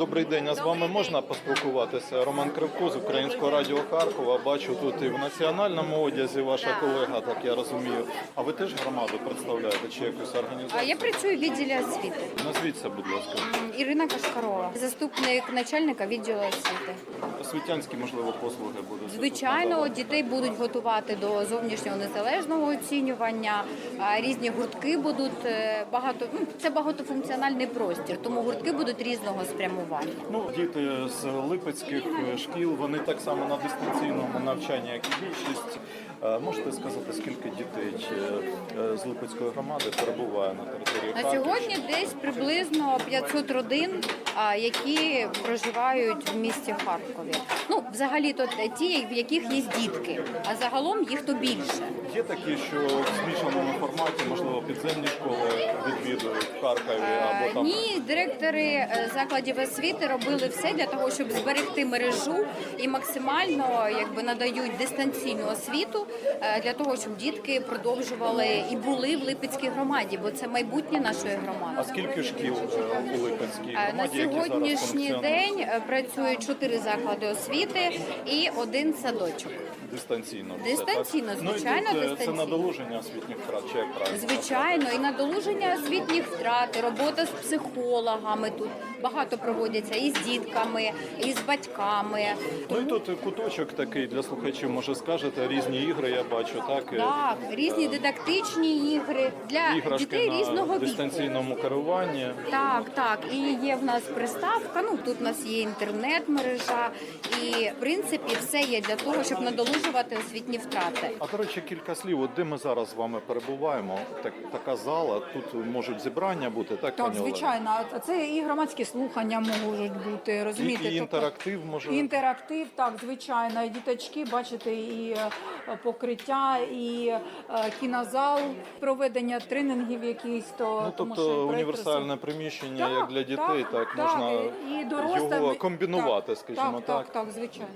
Добрий день, а з вами можна поспілкуватися? Роман Кривко з Українського радіо Харкова. Бачу тут і в національному одязі ваша колега, так я розумію. А ви теж громаду представляєте чи якусь А я працюю в відділі освіти. Назвіться, будь ласка. Ірина Кашкарова, заступник начальника відділу освіти. Освітянські, можливо, послуги будуть. Звичайно, дітей будуть готувати до зовнішнього незалежного оцінювання. Різні гуртки будуть е, багато. Ну це багатофункціональний простір, тому гуртки будуть різного спрямування. Ну, діти з липецьких е, шкіл, вони так само на дистанційному навчанні, як і більшість. Е, Можете сказати, скільки дітей з Липецької громади перебуває на території На сьогодні десь приблизно 500 родин, які проживають в місті Харкові. Ну, взагалі, то ті, в яких є дітки, а загалом їх то більше. Є такі, що в змішаному форматі, можливо, підземні школи відвідують в Харкові або Е, там. Ні, директори е, закладів освіти робили все для того, щоб зберегти мережу і максимально якби надають дистанційну освіту е, для того, щоб дітки продовжували і були в Липецькій громаді, бо це майбутнє нашої громади. А скільки шкіл у Липецькій Е, На які зараз сьогоднішній день е, працюють чотири заклади освіти і один садочок. дистанційно? Дистанційно? Ну, і звичайно, тут, е, Це дистанційно. надолуження освітніх втрат, чи як правильно? Звичайно, і надолуження освітніх втрат, робота з психологами тут багато проводяться і з дітками, і з батьками. Ну і тут куточок такий для слухачів, може скажете, різні ігри я бачу, так? е, Так, різні дидактичні ігри для Іграшки дітей на різного віку. дистанційному керуванні. Так, так. І є в нас приставка. Ну тут у нас є інтернет-мережа, і в принципі все є для того, щоб надолужувати освітні втрати. А до речі, кілька слів. От де ми зараз з вами перебуваємо? Так, така зала. Тут можуть зібрання бути, так, Так, пані Олено? звичайно, А це і громадські слухання можуть бути, І, розумієте? і тобто- інтерактив може. Інтерактив, так, звичайно. І діточки, бачите, і е, покриття, і е, кінозал, проведення тренінгів якісь, то Ну, тому тобто що проект універсальне приміщення, Так, як для дітей, так, так, можна і дорослим, його комбінувати, скажімо так. так. Так, так, звичайно.